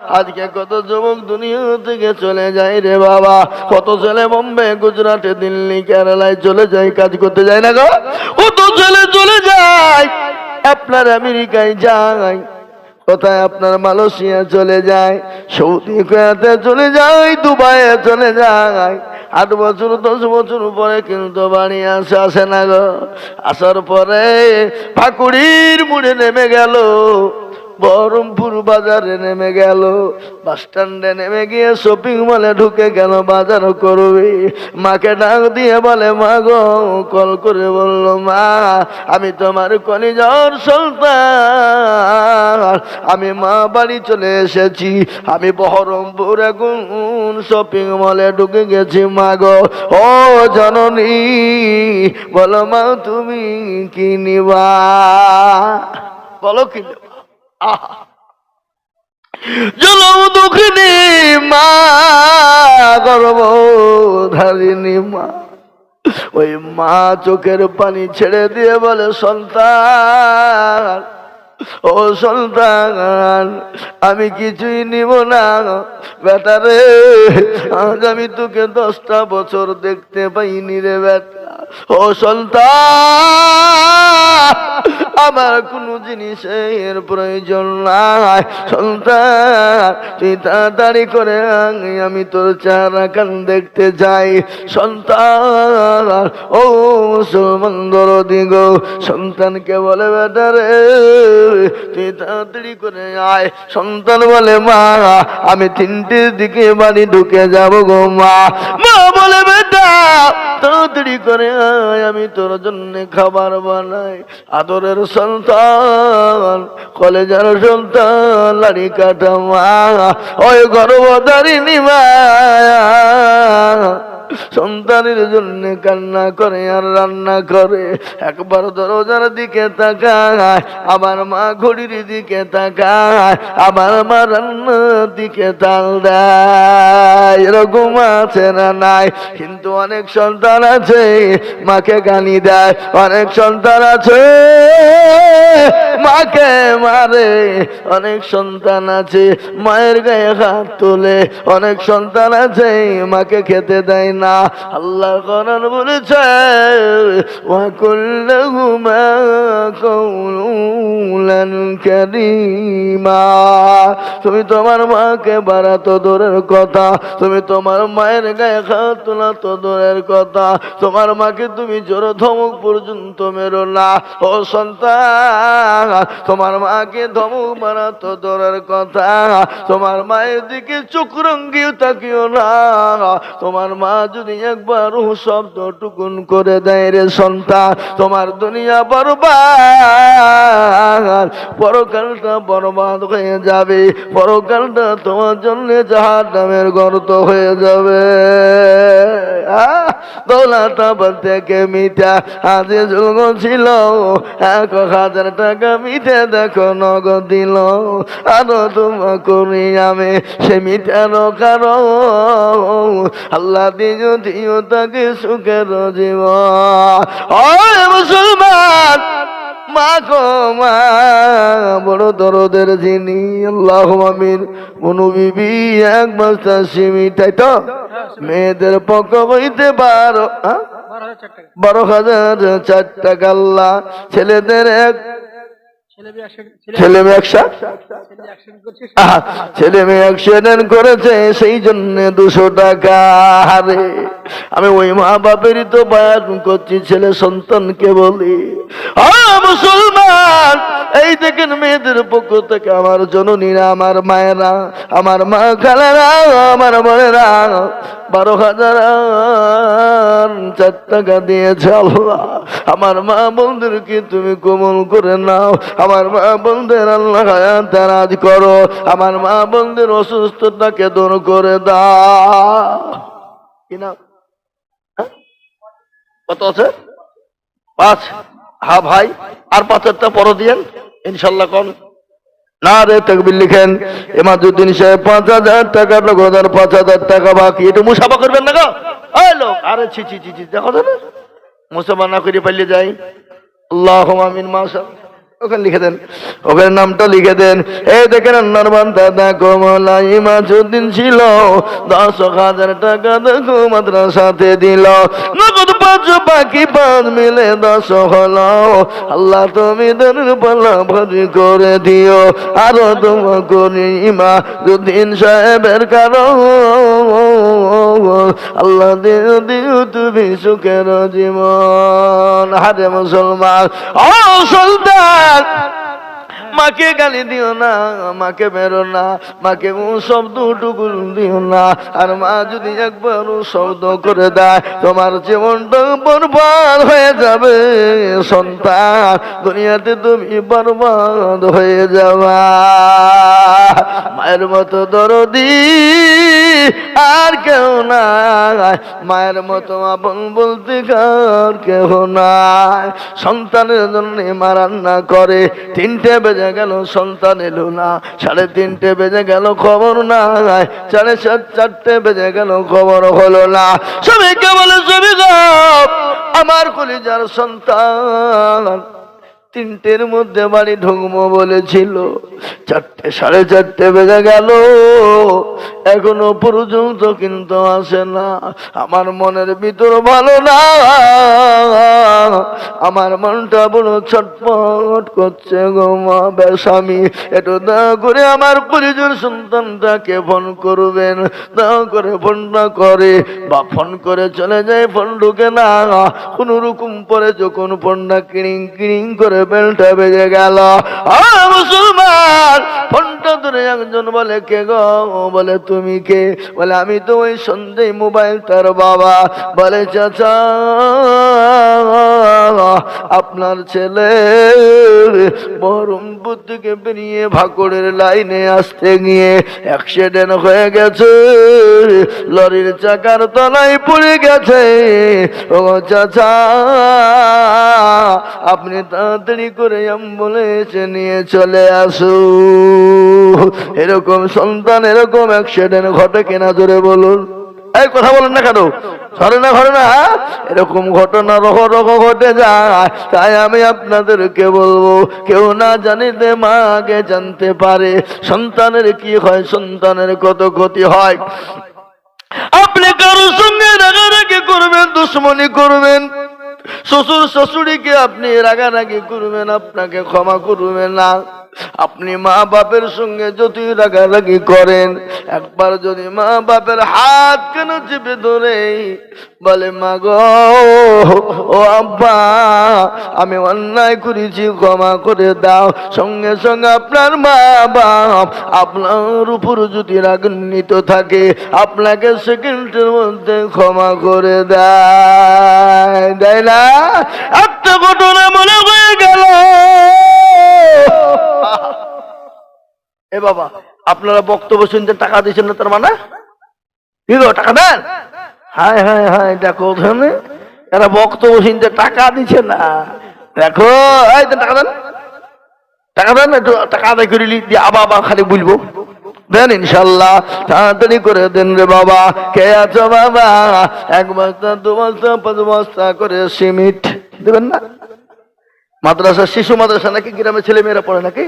আজকে কত যুবক দুনিয়া থেকে চলে যায় রে বাবা? কত ছেলে বোম্বে, গুজরাটে, দিল্লি, কেরালায় চলে যায়, কাজ করতে যায় না গো? কত ছেলে চলে যায়, আপনার আমেরিকায় যায়, কোথায় আপনার মালয়েশিয়া চলে যায়, সৌদি কোয়াতে চলে যায়, দুবাইয়ে চলে যায়। আট বছর, দশ বছর পরে কিন্তু বাড়ি আসে আসে না গো। আসার পরে ফাকুড়ির মুড়ে নেমে গেল। বহরমপুর বাজারে নেমে গেল। বাস স্ট্যান্ডে নেমে গিয়ে শপিং মলে ঢুকে গেল বাজার করবে। মাকে ডাক দিয়ে বলে, মা গো কল করে বলল, মা, আমি তোমার কলিজর সন্তান আমি মা বাড়ি চলে এসেছি। আমি বহরমপুর এখন শপিং মলে ঢুকে গেছি, মা গো। ও জননী, বলো মা, তুমি কি নিবা? বলো কি নেবা? আহা জলম দুঃখিনী মা গর্ব ধারিণী মা। ওই মা চোখের পানি ছেড়ে দিয়ে বলে, সন্তান, ও সন্তান, আমি কিছুই নিব না বেটারে আজ আমি তোকে দশটা বছর দেখতে পাইনি রে বেটা ও আমার কোনো জিনিসের প্রয়োজন নাই। সন্তান, তুই তাড়াতাড়ি করে আমি তোর চারা কান দেখতে যাই সন্তান, ও মুসলমান দরদি গো, সন্তানকে বলে, বেটা রে, তুই তাড়াতাড়ি করে আয়। সন্তান বলে, মা, আমি তিনটির দিকে বাড়ি ঢুকে যাব গো, মা। মা বলে বেটা তাড়াতাড়ি করে আমি তোর জন্য খাবার বানাই। আদরের সন্তান, কলেজের সন্তান, লাড়ি কাটা মা, ওই গর্ভধারিণী মা সন্তানের জন্য কান্না করে আর রান্না করে। একবার দরজার দিকে তাকায়, আমার মা ঘড়ির দিকে তাকায়, আমার মা রান্নার দিকে তাল দেয়। এরকম আছে না নাই? কিন্তু অনেক সন্তান আছে, মাকে গানি দেয়। অনেক সন্তান আছে, মাকে মারে। অনেক সন্তান আছে, মায়ের গায়ে হাত তোলে। অনেক সন্তান আছে, মাকে খেতে দেয় না। আল্লাহ করার বলেছে তুমি তোমার মাকে বাড়াতো দূরের কথা, তুমি তোমার মায়ের গায়ে তোলা তো দূরের কথা, তোমার মাকে তুমি জোর ধমক পর্যন্ত মেরো না। ও সন্তান, তোমার মাকে ধমক মারা তো দূরের কথা, তোমার মায়ের দিকে চোখ রঙ্গিও তাকিও না, তোমার মা যদি একবার শব্দ টুকুন করে দেয় রে সন্তান, তোমার দুনিয়া বরবাদ। পরকালটা বরবাদ হয়ে যাবে, পরকালটা তোমার জন্য জাহার নামের গর্ত হয়ে যাবে। দৌলাটা থেকে মিঠা? আজে যুগ ছিল, এক হাজার টাকা মিঠে দেখো নগদ দিল। আরও তোমা করি আমি সে মিঠার কারণ। আল্লাহ দিও দিও তাকে সুখের জীবন মুসলমান, মা বড় দরদের যিনি, আল্লাহ মনু বিবি এক বস্তা সিমি তাই তো মেয়েদের পক্ষ হইতে হ্যাঁ? বারো হাজার চার টাকা ছেলেদের এক ছেলে মেয়ে ছেলে মেয়ে অ্যাক্সিডেন্ট করেছে সেই জন্য দুশো টাকা হারে। আমি ওই মা বাপেরই তো বায়ান করছি ছেলে সন্তানকে বলি। মুসলমান এই দেখেন মেয়েদের পক্ষ থেকে আমার জননীরা আমার মায়েরা আমার মা খালেরা আমার বোনেরা বারো হাজার চার টাকা দিয়েছে আল্লাহ। আমার মা বন্ধুরকে তুমি কোমল করে নাও। আমার মা বন্ধের আল্লাহ হায়াত করো। আমার মা বন্ধের অসুস্থতাকে দূর করে দাও। কি নাম? হ্যাঁ? কত আছে? পাঁচ। হা ভাই, আর পাঁচ একটা পরো দিয়েন। ইনশাল্লাহ কোন না রে তকবির লিখেন। এমাজুদ্দিন সাহেব, পাঁচ হাজার টাকা পাঁচ হাজার টাকা বাকি। একটু মুসাফা করবেন না গো? আরে ছি ছি ছি দেখো না। মুসাফা না করে পালিয়ে যাই আল্লাহ মাসা ওখানে লিখে দেন। ওখানে নামটা লিখে দেন। এই দেখেন আন্নার ছিল। দশ হাজার টাকা দেখো মাদ্রাসাতে দিল। নগদ পাঁচ বাকি পাঁচ মিলে দশ হলো। আল্লাহ তুমি দেনের ভাজি করে দিও। আরও তোমা করি ইমাজুদ্দিন সাহেবের কারণ। আল্লাহ দিও দিও তুমি সুখের জীবন। হারে মুসলমান, ও সুলতান মাকে গালি দিও না, মাকে বেরো না, মাকে শব্দ টুকুর দিও না। আর মা যদি একবার শব্দ করে দেয়, তোমার জীবনটা বরবাদ হয়ে যাবে, সন্তান। দুনিয়াতে তুমি বরবাদ হয়ে যাবা। মায়ের মতো দরদি আর কেউ নাই। মায়ের মতো আপন বলতে কার কেউ নাই। সন্তানের জন্য মা রান্না করে, তিনটে বেজে গেল সন্তান এলো না। সাড়ে তিনটে বেজে গেল খবর নাই। সাড়ে সাত, চারটে বেজে গেল খবর হলো না। সবাইকে বলে সবই আমার কলিজার সন্তান তিনটের মধ্যে বাড়ি ঢুকবো বলেছিল। চারটে, সাড়ে চারটে বেজে গেল। এখনও পর্যন্ত কিন্তু আসে না। আমার মনের ভিতর ভালো না। আমার মনটা বড় ছটপট করছে গো মা বেসামি একটু দয়া করে আমার পরিজন সন্তানটাকে ফোন করবেন। দয়া করে ফোনটা করে। বা ফোন করে চলে যায়, ফোন ঢুকে না। কোন রকম পরে যখন ফোনটা কিড়িং কিড়িং করে বেলটা বেজে গেল। মুসলমান ফোনটা দূরে একজন বলে, কে গো? বলে, তুমি কে? বলে, আমি তো ওই সন্ধে মোবাইল তার বাবা। বলে, চাচা। আপনার ছেলে বহরমপুর থেকে বেরিয়ে ভাকড়ের লাইনে আসতে গিয়ে অ্যাক্সিডেন্ট হয়ে গেছে। লরির চাকার তলায় পড়ে গেছে। ও চাচা, আপনি তাড়াতাড়ি করে অ্যাম্বুলেন্সে নিয়ে চলে আসু। এরকম সন্তান, এরকম অ্যাক্সিডেন্ট ঘটে কেনা জোরে বলুন। এই কথা বলেন না কেন? ধরে না ঘরে না হ্যাঁ? এরকম ঘটনা রহ রহ ঘটে যায়, তাই আমি আপনাদেরকে বলব, কেউ না জানিতে মা আগে জানতে পারে, সন্তানের কি হয়, সন্তানের কত ক্ষতি হয়। আপনি কারোর সঙ্গে রাগারাগি করবেন, দুশ্মনী করবেন শ্বশুর শ্বশুরিকে আপনি রাগারাগি করবেন, আপনাকে ক্ষমা করবেন না। আপনি মা বাপের সঙ্গে যদি রাগারাগি করেন, একবার যদি মা বাপের হাত কেন চেপে ধরে, বলে, মা গো, ও আব্বা, আমি অন্যায় করেছি, ক্ষমা করে দাও। সঙ্গে সঙ্গে আপনার মা বাপ আপনার উপর যদি রাগান্বিত থাকে, আপনাকে সেকেন্ডের মধ্যে ক্ষমা করে দেয়। দেয় না? একটা ঘটনা মনে হয়ে গেল। এ বাবা, আপনারা বক্তব্য শুনতে টাকা দিচ্ছেন না তার মানে? টাকা দেন? হায় হায় হায়, দেখো ওখানে এরা বক্তব্য শুনতে টাকা দিচ্ছে না। দেখো, এই টাকা দেন। টাকা দেন, একটু টাকা আদায় করে দিয়ে আবার আবার খালি বলব। দেন, ইনশাল্লাহ, তাড়াতাড়ি করে দেন রে বাবা। কে আছো বাবা? এক বস্তা, দু বস্তা, পাঁচ বস্তা করে সিমেন্ট। দেবেন না? মাদ্রাসা শিশু মাদ্রাসা নাকি গ্রামের ছেলে মেয়েরা পড়ে নাকি?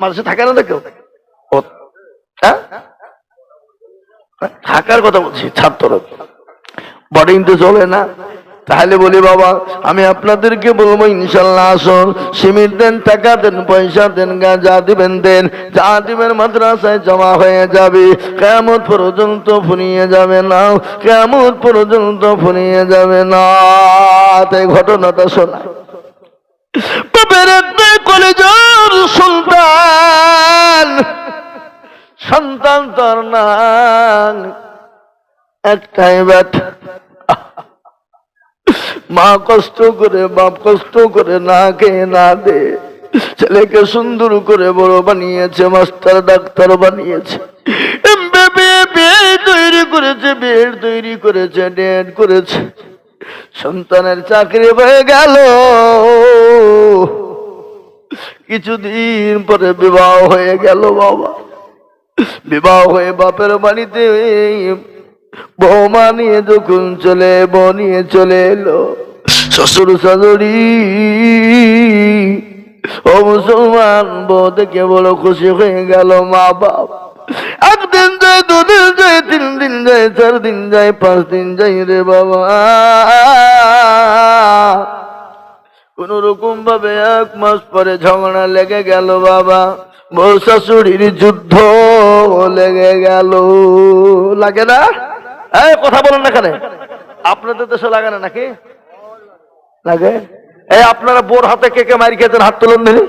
মাদ্রাসা থাকে না তো কেউ? ও, হ্যাঁ? থাকার কথা বলছি ছাত্র বডিং তো চলে না। তাহলে বলি বাবা আমি আপনাদেরকে বলব ইনশাল্লাহ আসুন সিমিট দেন টাকা দেন পয়সা দেন গা যা দিবেন দেন যা দিবেন মাদ্রাসায় জমা হয়ে যাবে। কেমন পর্যন্ত ফুরিয়ে যাবে না কেমন পর্যন্ত ফুরিয়ে যাবে না। তাই ঘটনাটা শোনা। সন্তান সন্তান তোর না একটাই মা কষ্ট করে, বাপ কষ্ট করে না খেয়ে না দে, ছেলেকে সুন্দর করে বড় বানিয়েছে, মাস্টার, ডাক্তার বানিয়েছে। তৈরি করেছে বেড তৈরি করেছে, ডেট করেছে। সন্তানের চাকরি হয়ে গেল। কিছুদিন পরে বিবাহ হয়ে গেল বাবা। বিবাহ হয়ে বাপের বাড়িতে বৌমা নিয়ে যখন চলে, বউ নিয়ে চলে এলো। শ্বশুর শাশুড়ি, ও মুসলমান, বউ দেখে বড় খুশি হয়ে গেল মা বাপ একদিন যায় দুদিন যায়, তিন দিন যায়, চার দিন যায়, পাঁচ দিন যাই রে বাবা। কোন রকম ভাবে এক মাস পরে ঝগড়া লেগে গেল বাবা। বউ শাশুড়ির যুদ্ধ লেগে গেল। লাগে না? এই, কথা বলেন না কেন আপনাদের দেশে লাগে না নাকি? লাগে? এই, আপনারা বোর হাতে কে কে মারি খেতেন হাত তুলুন দিলে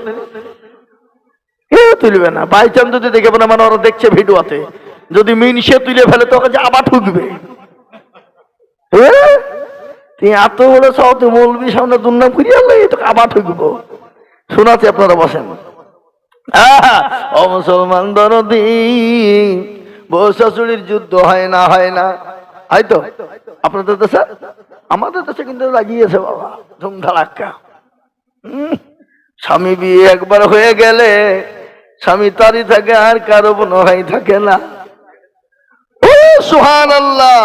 কেউ তুলবে না। বাই চান্স যদি দেখে না মানে ওরা দেখছে ভিডিওতে যদি মিনসে তুলে ফেলে, তোকে যে আবার ঠুকবে। হ্যাঁ? তুই এত বড় সব তুই মৌলবি সামনে দুর্নাম করিয়া লাগে তোকে আবার ঠুকবো। শোনাচ্ছি আপনারা বসেন। ও মুসলমান দরদি বউ শাশুড়ির যুদ্ধ হয় না হয় না। হয়তো আপনাদের দেশে? আমাদের দেশে কিন্তু লাগিয়েছে বাবা ধুমধারাক্কা স্বামী বিয়ে একবার হয়ে গেলে স্বামী তারই থাকে, আর কারও কোনো ভাই থাকে না। ও সুহান আল্লাহ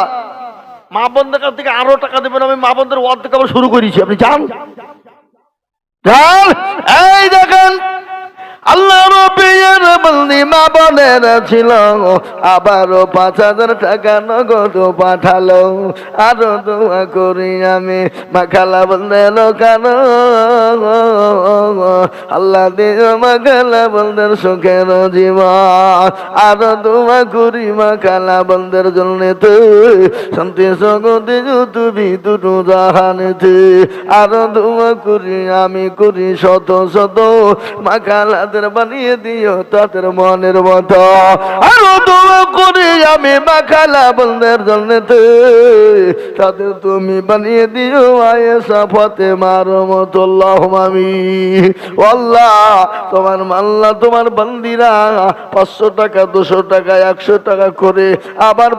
মা বন্ধের কাছ থেকে আরও টাকা দেবেন, আমি মা বন্ধের ওয়ার্ড থেকে শুরু করেছি, আপনি যান। যান। এই দেখেন আল্লাহ রবির বন্দি মা বোনের ছিল, আবারও পাঁচ হাজার টাকা নগদ পাঠালো। আরও দোয়া করি আমি, মাখালা বলতে লোকানো। আল্লাহ দিও মাখালা বলদের সুখের জীবন। আরও দোয়া করি মাখালা বলদের জন্য শান্তি সগতি তুমি দুটো জাহানেতে আরও দোয়া করি আমি করি শত শত মাখালাদের বানিয়ে দিও, তাদের মনের মতো। আরও দোয়া করি আমি মাখালা বলদের জন্য তাদের তুমি বানিয়ে দিও আয়েশা ফতে মার মতো আমি আল্লাহ তোমার মাল্লা, তোমার বান্দিরা পাঁচশো টাকা, দুশো টাকা, একশো টাকা করে আবার